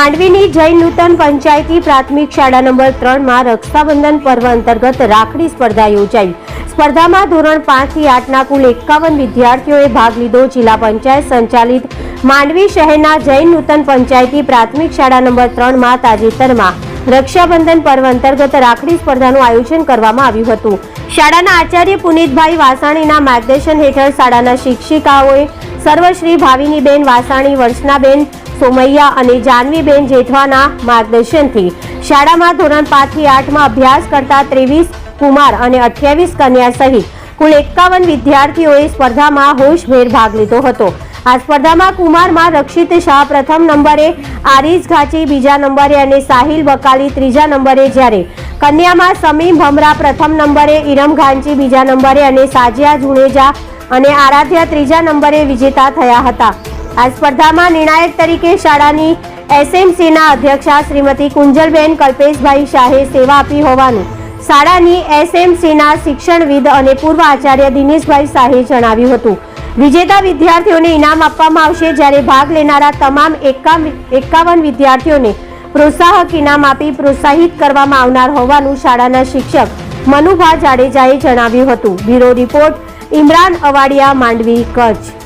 માંડવીની જૈન નૂતન પંચાયતી પ્રાથમિક શાળા નંબર ત્રણમાં રક્ષાબંધન પર્વ અંતર્ગત રાખડી સ્પર્ધા યોજાઈ. સ્પર્ધામાં ધોરણ પાંચથી આઠના કુલ એકાવન વિદ્યાર્થીઓએ ભાગ લીધો. જિલ્લા પંચાયત સંચાલિત માંડવી શહેરના જૈન નૂતન પંચાયતી પ્રાથમિક શાળા નંબર ત્રણમાં તાજેતરમાં રક્ષાબંધન પર્વ અંતર્ગત રાખડી સ્પર્ધાનું આયોજન કરવામાં આવ્યું હતું. શાળાના આચાર્ય પુનિતભાઈ વાસાણીના માર્ગદર્શન હેઠળ શાળાના શિક્ષિકાઓએ સર્વશ્રી ભાવિનીબેન વાસાણી, વર્ષનાબેન સોમૈયા અને જાનવીબેન જેઠવાના માર્ગદર્શનથી. શાળામાં ધોરણ પાંચથી આઠમાં અભ્યાસ કરતા ત્રેવીસ કુમાર અને અઠ્યાવીસ કન્યા સહિત કુલ એકાવન વિદ્યાર્થીઓએ સ્પર્ધામાં હોશભેર ભાગ લીધો હતો. આ સ્પર્ધામાં કુમારમાં રક્ષિત શાહ પ્રથમ નંબરે આરીઝ ઘાચી બીજા નંબરે અને સાહિલ બકાલી ત્રીજા નંબરે જ્યારે. કન્યામાં સમીમ ભમરા પ્રથમ નંબરે ઇરમ ઘાંચી બીજા નંબરે અને સાજિયા જુણેજા અને આરાધ્યા ત્રીજા નંબરે વિજેતા થયા હતા. આ સ્પર્ધામાં નિર્ણાયક તરીકે શાળાની એસએમસીના અધ્યક્ષા શ્રીમતી કુંજલબેન કલ્પેશભાઈ શાહે સેવા આપી હોવાનું શાળાની એસએમસીના શિક્ષણવિદ અને પૂર્વ આચાર્ય દિનેશભાઈ શાહે જણાવ્યું હતું. વિજેતા વિદ્યાર્થીઓને ઇનામ આપવામાં આવશે જ્યારે ભાગ લેનારા તમામ એકાવન વિદ્યાર્થીઓને પ્રોત્સાહક ઇનામ આપી પ્રોત્સાહિત કરવામાં આવનાર હોવાનું શાળાના શિક્ષક મનુભા જાડેજાએ જણાવ્યું હતું. Bureau report, Imran Awadiya, Mandvi, Kutch.